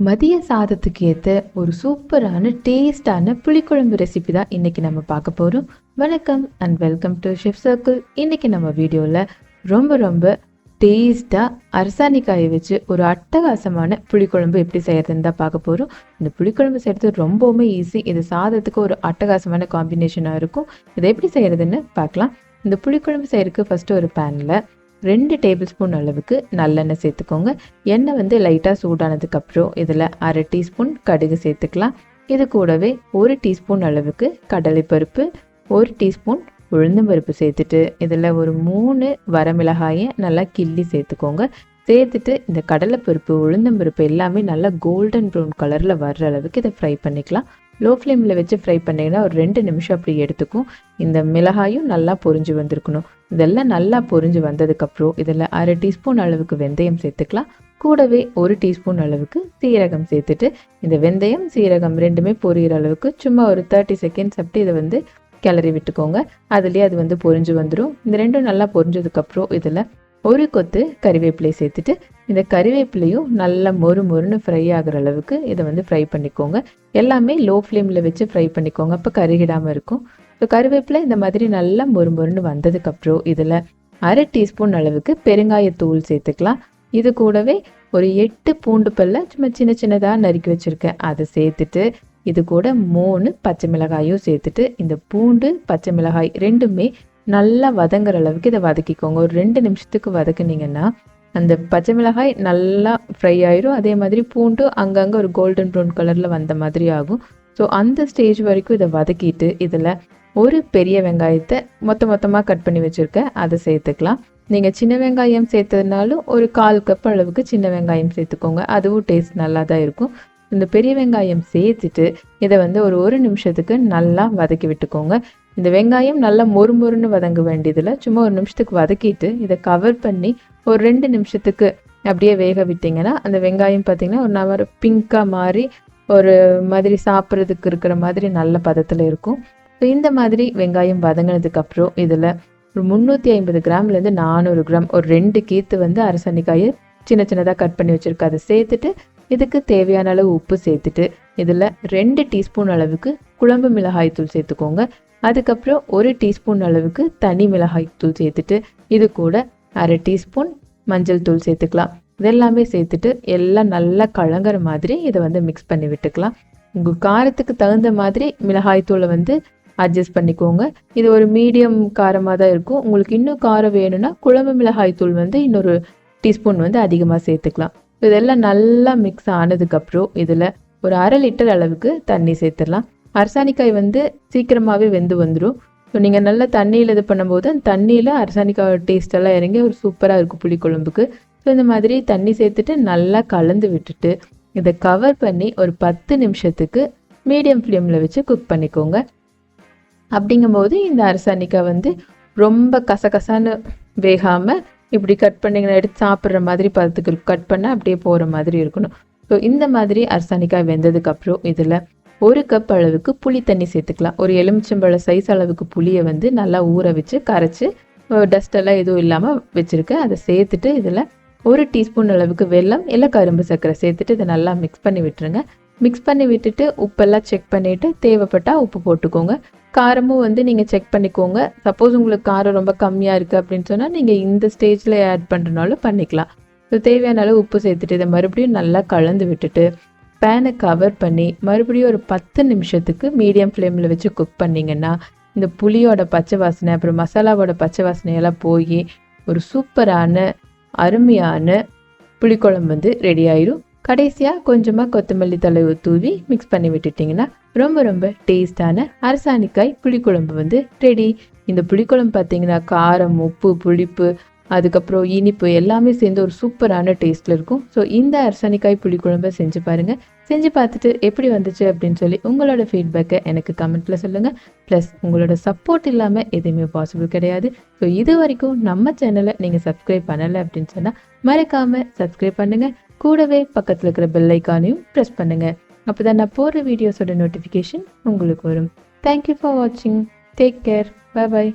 மதிய சாதத்துக்கு ஏற்ற ஒரு சூப்பரான டேஸ்டான புளிக்குழம்பு ரெசிபி தான் இன்னைக்கு நம்ம பார்க்க போகிறோம் வணக்கம் and welcome to chef circle இன்னைக்கு நம்ம வீடியோவில் ரொம்ப ரொம்ப டேஸ்ட்டாக அரசாணிக்காயை வச்சு ஒரு அட்டகாசமான புளிக்குழம்பு எப்படி செய்யறதுன்னு தான் பார்க்க போகிறோம் இந்த புளிக்குழம்பு செய்கிறது ரொம்பவுமே ஈஸி இது சாதத்துக்கு ஒரு அட்டகாசமான காம்பினேஷனாக இருக்கும். இதை எப்படி செய்யறதுன்னு பார்க்கலாம். இந்த புளிக்குழம்பு செய்யறதுக்கு ஃபஸ்ட்டு ஒரு பேனில் ரெண்டு டேபிள் ஸ்பூன் அளவுக்கு நல்லெண்ணெய் சேர்த்துக்கோங்க. எண்ணெய் வந்து லைட்டாக சூடானதுக்கப்புறம் இதில் அரை டீஸ்பூன் கடுகு சேர்த்துக்கலாம். இது கூடவே ஒரு டீஸ்பூன் அளவுக்கு கடலைப்பருப்பு ஒரு டீஸ்பூன் உளுந்தம்பருப்பு சேர்த்துட்டு இதில் ஒரு மூணு வரமிளகாயை நல்லா கிள்ளி சேர்த்துக்கோங்க. சேர்த்துட்டு இந்த கடலைப்பருப்பு உளுந்தம்பருப்பு எல்லாமே நல்லா கோல்டன் ப்ரௌன் கலரில் வர்ற அளவுக்கு இதை ஃப்ரை பண்ணிக்கலாம். லோ ஃப்ளேமில் வச்சு ஃப்ரை பண்ணிங்கன்னா ஒரு ரெண்டு நிமிஷம் அப்படி எடுத்துக்கும். இந்த மிளகாயும் நல்லா பொரிஞ்சு வந்திருக்கணும். இதெல்லாம் நல்லா பொரிஞ்சு வந்ததுக்கப்புறம் இதில் அரை டீஸ்பூன் அளவுக்கு வெந்தயம் சேர்த்துக்கலாம். கூடவே ஒரு டீஸ்பூன் அளவுக்கு சீரகம் சேர்த்துட்டு இந்த வெந்தயம் சீரகம் ரெண்டுமே பொரியிற அளவுக்கு சும்மா ஒரு தேர்ட்டி செகண்ட்ஸ் அப்படி இதை வந்து கிளறி விட்டுக்கோங்க. அதுலேயே அது வந்து பொரிஞ்சு வந்துடும் இந்த ரெண்டும் நல்லா பொரிஞ்சதுக்கப்புறம் இதில் ஒரு கொத்து கறிவேப்பிலை சேர்த்துட்டு இந்த கறிவேப்பிலையும் நல்லா மொறு மொறுன்னு ஃப்ரை ஆகிற அளவுக்கு இதை வந்து ஃப்ரை பண்ணிக்கோங்க. எல்லாமே லோ ஃப்ளேமில் வச்சு ஃப்ரை பண்ணிக்கோங்க. அப்போ கருகிடாமல் இருக்கும். ஸோ கருவேப்பிலை இந்த மாதிரி நல்லா மொறு மொறுன்னு வந்ததுக்கப்புறம் இதில் அரை டீஸ்பூன் அளவுக்கு பெருங்காயத்தூள் சேர்த்துக்கலாம். இது கூடவே ஒரு எட்டு பூண்டு பல்ல சும்மா சின்ன சின்னதாக நறுக்கி வச்சுருக்கேன். அதை சேர்த்துட்டு இது கூட மூணு பச்சை மிளகாயும் சேர்த்துட்டு இந்த பூண்டு பச்சை மிளகாய் ரெண்டுமே நல்லா வதங்குற அளவுக்கு இதை வதக்கிக்கோங்க. ஒரு ரெண்டு நிமிஷத்துக்கு வதக்குனீங்கன்னா அந்த பச்சை மிளகாய் நல்லா ஃப்ரை ஆயிரும். அதே மாதிரி பூண்டு அங்கங்கே ஒரு கோல்டன் ப்ரௌன் கலரில் வந்த மாதிரி ஆகும். ஸோ அந்த ஸ்டேஜ் வரைக்கும் இதை வதக்கிட்டு இதில் ஒரு பெரிய வெங்காயத்தை மொத்த மொத்தமாக கட் பண்ணி வச்சுருக்கேன். அதை சேர்த்துக்கலாம். நீங்கள் சின்ன வெங்காயம் சேர்த்ததுனாலும் ஒரு கால் கப் அளவுக்கு சின்ன வெங்காயம் சேர்த்துக்கோங்க. அதுவும் டேஸ்ட் நல்லா தான் இருக்கும். இந்த பெரிய வெங்காயம் சேர்த்துட்டு இதை வந்து ஒரு ஒரு நிமிஷத்துக்கு நல்லா வதக்கி விட்டுக்கோங்க. இந்த வெங்காயம் நல்லா மொறு மொறுன்னு வதங்க வேண்டியதில் சும்மா ஒரு நிமிஷத்துக்கு வதக்கிட்டு இதை கவர் பண்ணி ஒரு ரெண்டு நிமிஷத்துக்கு அப்படியே வேக விட்டிங்கன்னா அந்த வெங்காயம் பார்த்திங்கன்னா ஒரு நவர பிங்காக மாறி ஒரு மாதிரி சாப்பிட்றதுக்கு இருக்கிற மாதிரி நல்ல பதத்தில் இருக்கும். ஸோ இந்த மாதிரி வெங்காயம் வதங்கினதுக்கப்புறம் இதில் ஒரு முந்நூற்றி ஐம்பது கிராம்லேருந்து நானூறு கிராம் ஒரு ரெண்டு கீத்து வந்து அரசணிக்காயை சின்ன சின்னதாக கட் பண்ணி வச்சுருக்கு. அதை சேர்த்துட்டு இதுக்கு தேவையான அளவு உப்பு சேர்த்துட்டு இதில் ரெண்டு டீஸ்பூன் அளவுக்கு குழம்பு மிளகாய் தூள் சேர்த்துக்கோங்க. அதுக்கப்புறம் ஒரு டீஸ்பூன் அளவுக்கு தனி மிளகாய் தூள் சேர்த்துட்டு இது கூட அரை டீஸ்பூன் மஞ்சள் தூள் சேர்த்துக்கலாம். இதெல்லாமே சேர்த்துட்டு எல்லாம் நல்லா கலங்குற மாதிரி இதை வந்து மிக்ஸ் பண்ணி விட்டுக்கலாம். உங்கள் காரத்துக்கு தகுந்த மாதிரி மிளகாய் தூளை வந்து அட்ஜஸ்ட் பண்ணிக்கோங்க. இது ஒரு மீடியம் காரமாக தான் இருக்கும். உங்களுக்கு இன்னும் காரம் வேணும்னா குழம்பு மிளகாய் தூள் வந்து இன்னொரு டீஸ்பூன் வந்து அதிகமாக சேர்த்துக்கலாம். இதெல்லாம் நல்லா மிக்ஸ் ஆனதுக்கப்புறம் இதில் ஒரு அரை லிட்டர் அளவுக்கு தண்ணி சேர்த்துடலாம். அரசாணிக்காய் வந்து சீக்கிரமாகவே வெந்து வந்துடும் ஸோ நீங்கள் நல்லா தண்ணியில் இது பண்ணும்போது அந்த தண்ணியில் அரசாணிக்காய் டேஸ்டெல்லாம் இறங்கி ஒரு சூப்பராக இருக்கும் புளிக்குழம்புக்கு. ஸோ இந்த மாதிரி தண்ணி சேர்த்துட்டு நல்லா கலந்து விட்டுட்டு இதை கவர் பண்ணி ஒரு பத்து நிமிஷத்துக்கு மீடியம் ஃப்ளேமில் வச்சு குக் பண்ணிக்கோங்க. அப்படிங்கும்போது இந்த அரசாணிக்காய் வந்து ரொம்ப கசகசான்னு வேகாமல் இப்படி கட் பண்ணிங்கன்னா எடுத்து சாப்பிட்ற மாதிரி பதத்துக்கு கட் பண்ணால் அப்படியே போகிற மாதிரி இருக்கணும். ஸோ இந்த மாதிரி அரசாணிக்காய் வெந்ததுக்கப்புறம் இதில் ஒரு கப் அளவுக்கு புளி தண்ணி சேர்த்துக்கலாம். ஒரு எலுமிச்சம்பழ சைஸ் அளவுக்கு புளியை வந்து நல்லா ஊற வச்சு கரைச்சி டஸ்டெல்லாம் எதுவும் இல்லாமல் வச்சுருக்கேன். அதை சேர்த்துட்டு இதில் ஒரு டீஸ்பூன் அளவுக்கு வெல்லம் இல்லை கரும்பு சர்க்கரை சேர்த்துட்டு இதை நல்லா மிக்ஸ் பண்ணி விட்டுருங்க. மிக்ஸ் பண்ணி விட்டுட்டு உப்பெல்லாம் செக் பண்ணிவிட்டு தேவைப்பட்டால் உப்பு போட்டுக்கோங்க. காரமும் வந்து நீங்கள் செக் பண்ணிக்கோங்க. சப்போஸ் உங்களுக்கு காரம் ரொம்ப கம்மியாக இருக்குது அப்படின்னு சொன்னால் நீங்கள் இந்த ஸ்டேஜில் ஆட் பண்ணுறனாலும் பண்ணிக்கலாம். ஸோ தேவையான அளவு உப்பு சேர்த்துட்டு இதை மறுபடியும் நல்லா கலந்து விட்டுட்டு பேனை கவர் பண்ணி மறுபடியும் ஒரு பத்து நிமிஷத்துக்கு மீடியம் ஃப்ளேமில் வச்சு குக் பண்ணிங்கன்னா இந்த புளியோட பச்சை வாசனை அப்புறம் மசாலாவோட பச்சை வாசனையெல்லாம் போய் ஒரு சூப்பரான அருமையான புளிக்குழம்பு வந்து ரெடி ஆயிரும். கடைசியாக கொஞ்சமாக கொத்தமல்லி தலை தூவி மிக்ஸ் பண்ணி விட்டுட்டிங்கன்னா ரொம்ப ரொம்ப டேஸ்டான அரசாணிக்காய் புளிக்குழம்பு வந்து ரெடி இந்த புளிக்குழம்பு பார்த்தீங்கன்னா காரம் உப்பு புளிப்பு அதுக்கப்புறம் இனிப்பு எல்லாமே சேர்ந்து ஒரு சூப்பரான டேஸ்ட்டில் இருக்கும். ஸோ இந்த அரசனிக்காய் புளிக்குழம்பை செஞ்சு பாருங்கள் செஞ்சு பார்த்துட்டு எப்படி வந்துச்சு அப்படின்னு சொல்லி உங்களோட ஃபீட்பேக்கை எனக்கு கமெண்ட்டில் சொல்லுங்கள் ப்ளஸ் உங்களோட சப்போர்ட் இல்லாமல் எதுவுமே பாசிபிள் கிடையாது. ஸோ இது வரைக்கும் நம்ம சேனலை நீங்கள் சப்ஸ்கிரைப் பண்ணலை அப்படின்னு சொன்னால் மறக்காமல் சப்ஸ்கிரைப் பண்ணுங்கள் கூடவே பக்கத்தில் இருக்கிற பெல்லைக்கானையும் ப்ரெஸ் பண்ணுங்கள் அப்போ தான் நான் போடுற வீடியோஸோட நோட்டிஃபிகேஷன் உங்களுக்கு வரும். தேங்க்யூ ஃபார் வாட்சிங் டேக் கேர் பை பாய்